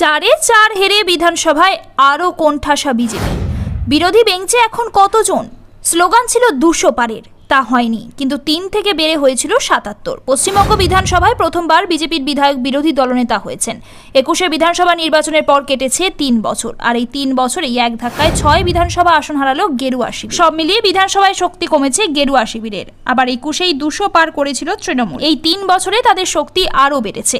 চারে চার হেরে বিধানসভায় আরও কোণঠাসা বিজেপি। বিরোধী বেঞ্চে এখন কতজন? স্লোগান ছিল দুশো পারের। তা হয়নি। কিন্তু তিন থেকে বেড়ে হয়েছিল সাতাত্তর। পশ্চিমবঙ্গ বিধানসভায় প্রথমবার বিজেপির বিধায়ক বিরোধী দলনেতা হয়েছেন। একুশে বিধানসভা নির্বাচনের পর কেটেছে তিন বছর। আর এই তিন বছরেই এক ধাক্কায় ছয় বিধানসভা আসন হারালো গেরুয়া শিবির। সব মিলিয়ে বিধানসভায় শক্তি কমেছে গেরুয়া শিবিরের। আবার একুশেই দুশো পার করেছিল তৃণমূল। এই তিন বছরে তাদের শক্তি আরও বেড়েছে।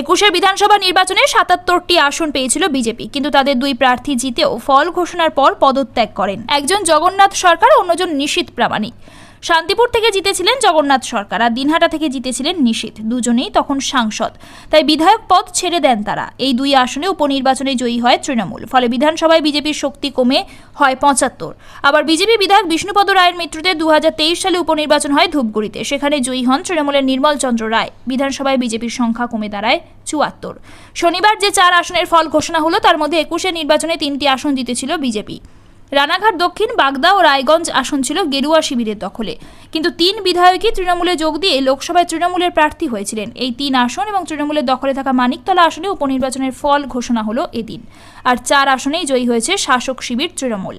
একুশে বিধানসভা নির্বাচনে সাতাত্তরটি আসন পেয়েছিল বিজেপি। কিন্তু তাদের দুই প্রার্থী জিতেও ফল ঘোষণার পর পদত্যাগ করেন। একজন জগন্নাথ সরকার, অন্যজন নিশীত প্রামাণিক। শান্তিপুর থেকে জিতেছিলেন জগন্নাথ সরকার আর দিনহাটা থেকে জিতেছিলেন নিশীত দুজনেই তখন সাংসদ। তাই বিধায়ক পদ ছেড়ে দেন তারা। এই দুই আসনে উপনির্বাচনে জয়ী হয় তৃণমূল। ফলে বিধানসভায় বিজেপির শক্তি কমে হয় পঁচাত্তর। আবার বিজেপি বিধায়ক বিষ্ণুপদ রায়ের মৃত্যুতে দু হাজার তেইশ সালে উপনির্বাচন হয় ধূপগুড়িতে। সেখানে জয়ী হন তৃণমূলের নির্মল চন্দ্র রায়। বিধানসভায় বিজেপির সংখ্যা কমে দাঁড়ায় চুয়াত্তর। শনিবার যে চার আসনের ফল ঘোষণা হলো, তার মধ্যে একুশে নির্বাচনে তিনটি আসন জিতেছিল বিজেপি। রানাঘাট, দক্ষিণ বাগদা ও রায়গঞ্জ আসন ছিল গেরুয়া শিবিরের দখলে। কিন্তু তিন বিধায়কই তৃণমূলে যোগ দিয়ে লোকসভায় তৃণমূলের প্রার্থী হয়েছিলেন। এই তিন আসন এবং তৃণমূলের দখলে থাকা মানিকতলা আসনে উপনির্বাচনের ফল ঘোষণা হলো এদিন। আর চার আসনেই জয়ী হয়েছে শাসক শিবির তৃণমূল।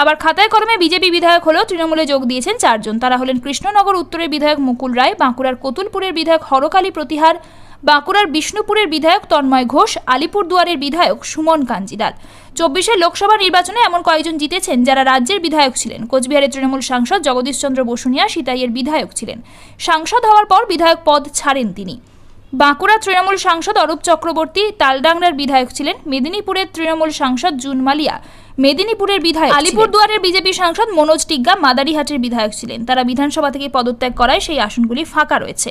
আবার খাতায় কলমে বিজেপি বিধায়ক হলেও তৃণমূলে যোগ দিয়েছেন চারজন। তারা হলেন কৃষ্ণনগর উত্তরের বিধায়ক মুকুল রায়, বাঁকুড়ার কতুলপুরের বিধায়ক হরকালী প্রতিহার বাঁকুড়ার বিষ্ণুপুরের বিধায়ক তন্ময় ঘোষ আলিপুরদুয়ারের বিধায়ক সুমন কাঞ্জিলাল। চব্বিশের লোকসভা নির্বাচনে এমন কয়েকজন জিতেছেন যারা রাজ্যের বিধায়ক ছিলেন? কোচবিহারের তৃণমূল সাংসদ জগদীশচন্দ্র বসুনিয়া সিতাইয়ের বিধায়ক ছিলেন। সাংসদ হওয়ার পর বিধায়ক পদ ছাড়েন তিনি। বাঁকুড়া তৃণমূল সাংসদ অরূপ চক্রবর্তী, তালডাংরার বিধায়ক ছিলেন মেদিনীপুরের তৃণমূল সাংসদ জুন মালিয়া মেদিনীপুরের বিধায়ক আলিপুরদুয়ারের বিজেপি সাংসদ মনোজ টিগ্গা মাদারিহাটের বিধায়ক ছিলেন। তারা বিধানসভা থেকে পদত্যাগ করায় সেই আসনগুলি ফাঁকা রয়েছে।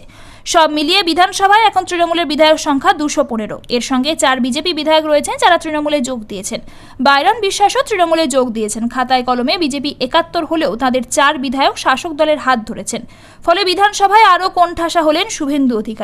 সব মিলিয়ে বিধানসভায় এখন তৃণমূলের বিধায়ক সংখ্যা দুশো পনেরো। এর সঙ্গে চার বিজেপি বিধায়ক রয়েছেন যারা তৃণমূলে যোগ দিয়েছেন। বাইরন বিশ্বাসও তৃণমূলে যোগ দিয়েছেন। খাতায় কলমে বিজেপি একাত্তর হলেও তাদের চার বিধায়ক শাসক দলের হাত ধরেছেন। ফলে বিধানসভায় আরও কোণঠাসা হলেন শুভেন্দু অধিকারী।